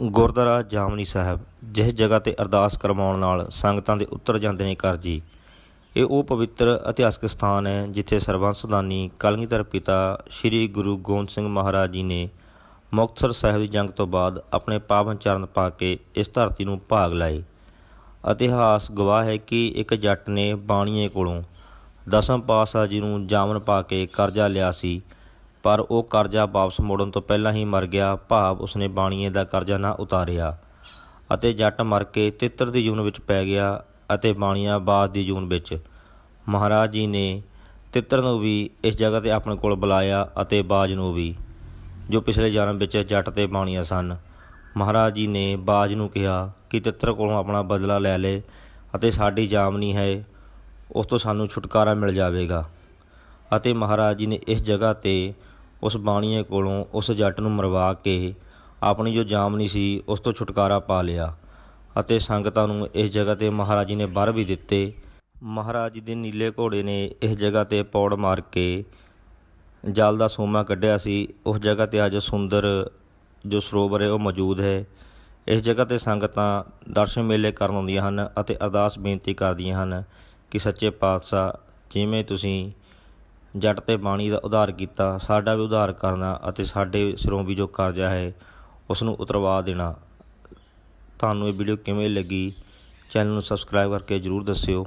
ਗੁਰਦੁਆਰਾ ਜਾਮਨੀ ਸਾਹਿਬ, ਜਿਸ ਜਗ੍ਹਾ ਤੇ ਅਰਦਾਸ ਕਰਵਾਉਣ ਨਾਲ ਸੰਗਤਾਂ ਦੇ ਉੱਤਰ ਜਾਂਦੇ ਨੇ ਕਰਜੀ ਇਹ ਉਹ ਪਵਿੱਤਰ ਇਤਿਹਾਸਕ ਸਥਾਨ ਹੈ, ਜਿੱਥੇ ਸਰਬੰਸ ਦਾਨੀ ਕਲਗੀਧਰ ਪਿਤਾ ਸ੍ਰੀ ਗੁਰੂ ਗੋਬਿੰਦ ਸਿੰਘ ਮਹਾਰਾਜ ਜੀ ਨੇ ਮੁਕਤਸਰ ਸਾਹਿਬ ਦੀ ਜੰਗ ਤੋਂ ਬਾਅਦ ਆਪਣੇ ਪਾਵਨ ਚਰਨ ਪਾ ਕੇ ਇਸ ਧਰਤੀ ਨੂੰ ਭਾਗ ਲਾਏ। ਇਤਿਹਾਸ ਗਵਾਹ ਹੈ ਕਿ ਇੱਕ ਜੱਟ ਨੇ ਬਾਣੀਏ ਕੋਲੋਂ ਦਸਮ ਪਾਤਸ਼ਾਹ ਜੀ ਨੂੰ ਜਾਮਨ ਪਾ ਕੇ ਕਰਜ਼ਾ ਲਿਆ ਸੀ। ਪਰ ਉਹ ਕਰਜ਼ਾ ਵਾਪਸ ਮੋੜਨ ਤੋਂ ਪਹਿਲਾਂ ਹੀ ਮਰ ਗਿਆ। ਭਾਵ ਉਸਨੇ ਬਾਣੀਏ ਦਾ ਕਰਜ਼ਾ ਨਾ ਉਤਾਰਿਆ ਅਤੇ ਜੱਟ ਮਰ ਕੇ ਤਿੱਤਰ ਦੀ ਜੂਨ ਵਿੱਚ ਪੈ ਗਿਆ ਅਤੇ ਬਾਣੀਆ ਬਾਦ ਦੀ ਜੂਨ ਵਿੱਚ। ਮਹਾਰਾਜ ਜੀ ਨੇ ਤਿੱਤਰ ਨੂੰ ਵੀ ਇਸ ਜਗ੍ਹਾ ਤੇ ਆਪਣੇ ਕੋਲ ਬੁਲਾਇਆ ਅਤੇ ਬਾਜ ਨੂੰ ਵੀ, ਜੋ ਪਿਛਲੇ ਜਨਮ ਵਿੱਚ ਜੱਟ ਤੇ ਬਾਣੀਆ ਸਨ। ਮਹਾਰਾਜ ਜੀ ਨੇ ਬਾਜ ਨੂੰ ਕਿਹਾ ਕਿ ਤਿੱਤਰ ਕੋਲੋਂ ਆਪਣਾ ਬਦਲਾ ਲੈ ਲੈ ਅਤੇ ਸਾਡੀ ਜਾਮਨੀ ਹੈ, ਉਸ ਤੋਂ ਸਾਨੂੰ ਛੁਟਕਾਰਾ ਮਿਲ ਜਾਵੇਗਾ। ਅਤੇ ਮਹਾਰਾਜ ਜੀ ਨੇ ਇਸ ਜਗ੍ਹਾ ਤੇ ਉਸ ਬਾਣੀਏ ਕੋਲੋਂ ਉਸ ਜੱਟ ਨੂੰ ਮਰਵਾ ਕੇ ਆਪਣੀ ਜੋ ਜਾਮਨੀ ਸੀ ਉਸ ਤੋਂ ਛੁਟਕਾਰਾ ਪਾ ਲਿਆ ਅਤੇ ਸੰਗਤਾਂ ਨੂੰ ਇਸ ਜਗ੍ਹਾ ਤੇ ਮਹਾਰਾਜ ਜੀ ਨੇ ਵਰ ਵੀ ਦਿੱਤੇ। ਮਹਾਰਾਜ ਜੀ ਦੇ ਨੀਲੇ ਘੋੜੇ ਨੇ ਇਸ ਜਗ੍ਹਾ ਤੇ ਪੌੜ ਮਾਰ ਕੇ ਜਲ ਦਾ ਸੋਮਾ ਕੱਢਿਆ ਸੀ। ਉਸ ਜਗ੍ਹਾ ਤੇ ਅੱਜ ਸੁੰਦਰ ਜੋ ਸਰੋਵਰ ਹੈ ਉਹ ਮੌਜੂਦ ਹੈ। ਇਸ ਜਗ੍ਹਾ ਤੇ ਸੰਗਤਾਂ ਦਰਸ਼ਨ ਮੇਲੇ ਕਰਨ ਆਉਂਦੀਆਂ ਹਨ ਅਤੇ ਅਰਦਾਸ ਬੇਨਤੀ ਕਰਦੀਆਂ ਹਨ ਕਿ ਸੱਚੇ ਪਾਤਸ਼ਾਹ ਜਿਵੇਂ ਤੁਸੀਂ ਜੱਟ ਤੇ ਬਾਣੀ ਦਾ ਉਧਾਰ ਕੀਤਾ, ਸਾਡਾ ਵੀ ਉਧਾਰ ਕਰਨਾ ਅਤੇ ਸਾਡੇ ਸਿਰੋਂ ਵੀ ਜੋ ਕਰਜ਼ਾ ਹੈ ਉਸ ਨੂੰ ਉਤਰਵਾ ਦੇਣਾ। ਤੁਹਾਨੂੰ ਇਹ ਵੀਡੀਓ ਕਿਵੇਂ ਲੱਗੀ? ਚੈਨਲ ਨੂੰ ਸਬਸਕ੍ਰਾਈਬ ਕਰਕੇ ਜਰੂਰ ਦੱਸਿਓ।